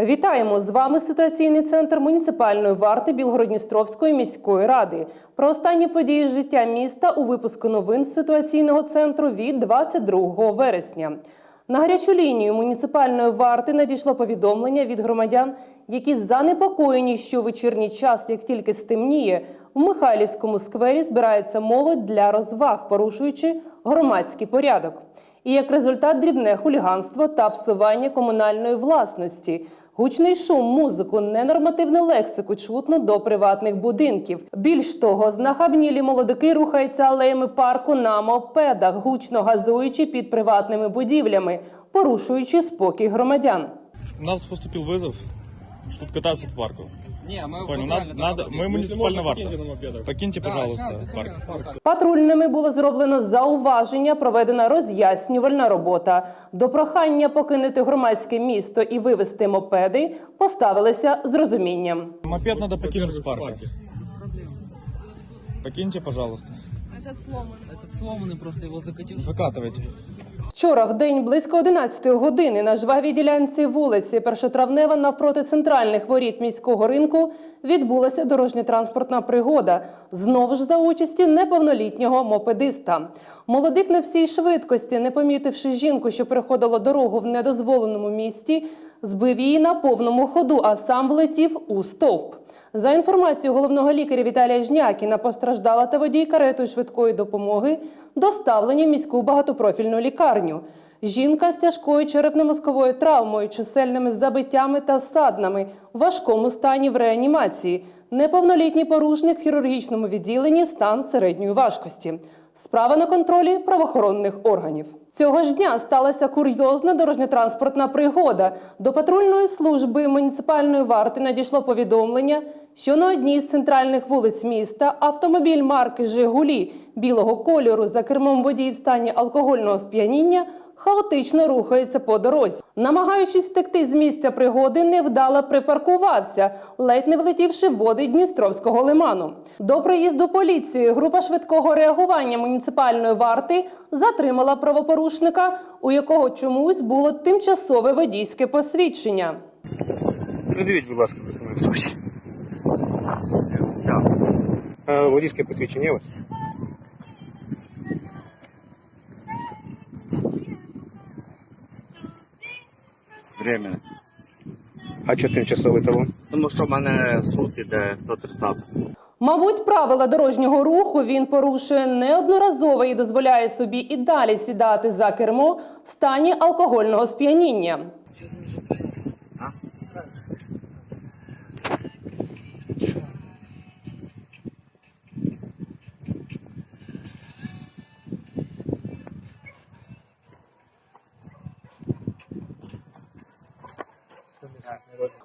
Вітаємо з вами ситуаційний центр муніципальної варти Білгородністровської міської ради. Про останні події життя міста у випуску новин ситуаційного центру від 22 вересня. На гарячу лінію муніципальної варти надійшло повідомлення від громадян, які занепокоєні, що вечірній час, як тільки стемніє, у Михайлівському сквері збирається молодь для розваг, порушуючи громадський порядок. І як результат дрібне хуліганство та псування комунальної власності. Гучний шум, музику, ненормативну лексику чутно до приватних будинків. Більш того, знахабнілі молодики рухаються алеями парку на мопедах, гучно газуючи під приватними будівлями, порушуючи спокій громадян. У нас поступив вызов, чтобы кататься по парку. Не, мы Понял, правильно надо, надо, там мы муниципальная варта. Покиньте, Да, пожалуйста, щас, парк. быстрее. Патрульними було зроблено зауваження, проведена роз'яснювальна робота. До прохання покинути громадське місто і вивезти мопеди поставилися з розумінням. Мопед надо покинуть с парка. Без проблем. Покиньте, пожалуйста. Этот сломан. Этот сломанный, просто его закатил. Выкатывайте. Вчора в день близько 11 години на жвавій ділянці вулиці Першотравнева навпроти центральних воріт міського ринку відбулася дорожньо-транспортна пригода. Знову ж за участі неповнолітнього мопедиста. Молодик на всій швидкості, не помітивши жінку, що переходила дорогу в недозволеному місці, збив її на повному ходу, а сам влетів у стовп. За інформацією головного лікаря Віталія Жнякіна, постраждала та водій каретою швидкої допомоги доставлені в міську багатопрофільну лікарню. Жінка з тяжкою черепно-мозковою травмою, чисельними забиттями та саднами в важкому стані в реанімації. Неповнолітній порушник в хірургічному відділенні стан середньої важкості. Справа на контролі правоохоронних органів. Цього ж дня сталася курйозна дорожньо-транспортна пригода. До патрульної служби муніципальної варти надійшло повідомлення, що на одній з центральних вулиць міста автомобіль марки Жигулі білого кольору за кермом водій в стані алкогольного сп'яніння хаотично рухається по дорозі. Намагаючись втекти з місця пригоди, невдало припаркувався, ледь не влетівши в води Дністровського лиману. До приїзду поліції група швидкого реагування муніципальної варти затримала правопорушника, у якого чомусь було тимчасове водійське посвідчення. Придивіть, будь ласка, документи. Е, Водійське посвідчення вас? Временно. А що тимчасовий талон? Тому що в мене суд іде 130. Мабуть, правила дорожнього руху він порушує неодноразово і дозволяє собі і далі сідати за кермо в стані алкогольного сп'яніння.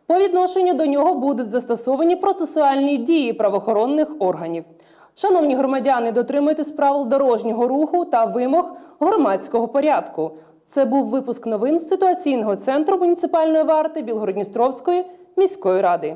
По відношенню до нього будуть застосовані процесуальні дії правоохоронних органів. Шановні громадяни, дотримуйтесь правил дорожнього руху та вимог громадського порядку. Це був випуск новин ситуаційного центру муніципальної варти Білгородністровської міської ради.